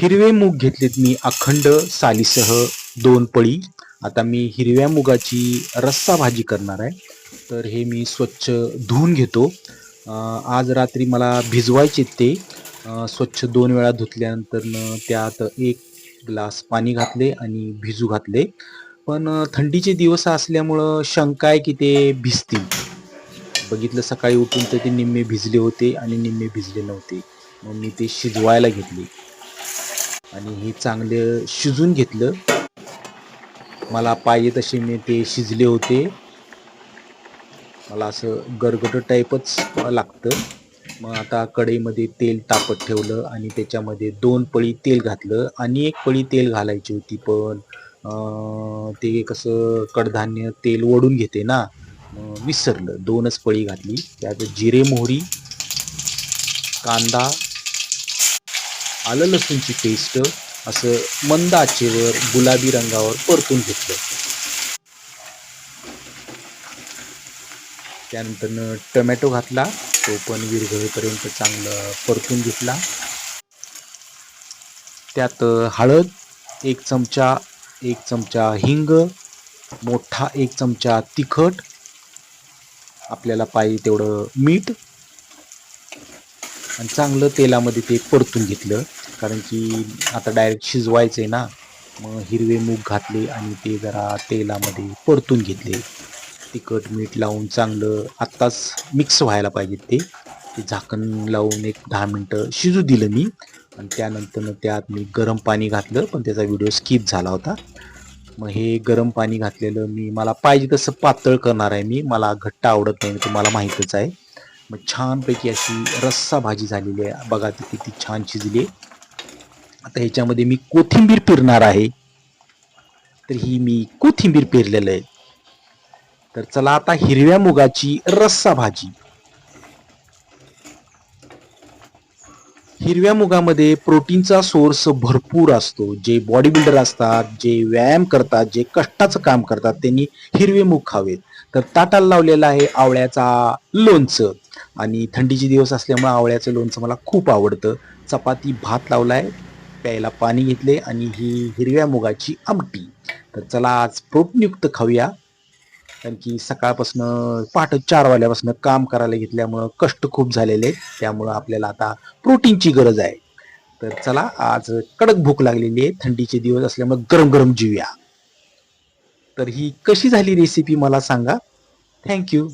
हिरवे मूग घेतलेत मी अखंड सालीसह दोन पळी. आता मी हिरव्या मुगाची रस्सा भाजी करणार आहे. तर हे मी स्वच्छ धुवून घेतो. आज रात्री मला भिजवायचे ते. स्वच्छ दोन वेळा धुतल्यानंतर त्यात एक ग्लास पाणी घातले आणि भिजू घातले. पण थंडीचे दिवस असल्यामुळं शंका आहे की ते भिजतील. बघितलं सकाळी उठून तर ते निम्मे भिजले होते आणि निम्मे भिजले नव्हते. मग मी ते शिजवायला घेतले. आणि हे चांगलं शिजून घेतलं. मला पाहिजे तसे मी ते शिजले होते. मला असं गरगट टाईपच लागतं. मग आता कढईमध्ये तेल तापत ठेवलं आणि त्याच्यामध्ये दोन पळी तेल घातलं आणि एक पळी तेल घालायची होती पण ते कसं कडधान्य तेल ओढून घेते ना विसरलं. दोनच पळी घातली. त्यात जिरे मोहरी कांदा आलं लसूणची पेस्ट असं मंद आचेवर गुलाबी रंगावर परतून घेतलं. त्यानंतरनं टोमॅटो घातला तो पण विरघळेपर्यंत चांगलं परतून घेतला. त्यात हळद एक चमचा एक चमचा हिंग मोठा एक चमचा तिखट आपल्याला पाहिजे तेवढं मीठ आणि चांगलं तेलामध्ये ते परतून घेतलं. कारण की आता डायरेक्ट शिजवायचं आहे ना मग हिरवे मूग घातले आणि ते जरा तेलामध्ये परतून घेतले. तिखट मीठ लावून चांगलं आत्ताच मिक्स व्हायला पाहिजे ते. ते झाकण लावून एक दहा मिनटं शिजू दिलं मी. आणि त्यानंतर त्यात मी गरम पाणी घातलं पण त्याचा व्हिडिओ स्किप झाला होता. मग हे गरम पाणी घातलेलं मी मला पाहिजे तसं पातळ करणार आहे मी. मला घट्ट आवडत नाही तुम्हाला माहीतच आहे. मग छानपैकी अशी रस्सा भाजी झालेली आहे. बघा ती किती छान शिजली आहे. आता ह्याच्यामध्ये मी कोथिंबीर पेरणार आहे. तर ही मी कोथिंबीर पेरलेलं आहे. तर चला आता हिरव्या मुगाची रस्सा भाजी. हिरव्या मुगामध्ये प्रोटीनचा सोर्स भरपूर असतो. जे बॉडी बिल्डर असतात जे व्यायाम करतात जे कष्टाचं काम करतात त्यांनी हिरवे मूग खावेत. तर ताटाला लावलेलं आहे आवळ्याचा लोणचं. आणि थंडीचे दिवस असल्यामुळे आवळ्याचं लोणचं मला खूप आवडतं. चपाती भात लावलाय प्यायला पाणी घेतले आणि ही हिरव्या मुगाची आमटी. तर चला आज प्रोटीनयुक्त खाऊया. कारण की सकाळपासून पहाटे चार वाल्यापासून काम करायला घेतल्यामुळं कष्ट खूप झालेले त्यामुळं आपल्याला आता प्रोटीनची गरज आहे. तर चला आज कडक भूक लागलेली आहे. थंडीचे दिवस असल्यामुळे गरम गरम जेऊया. तर ही कशी झाली रेसिपी मला सांगा. थँक्यू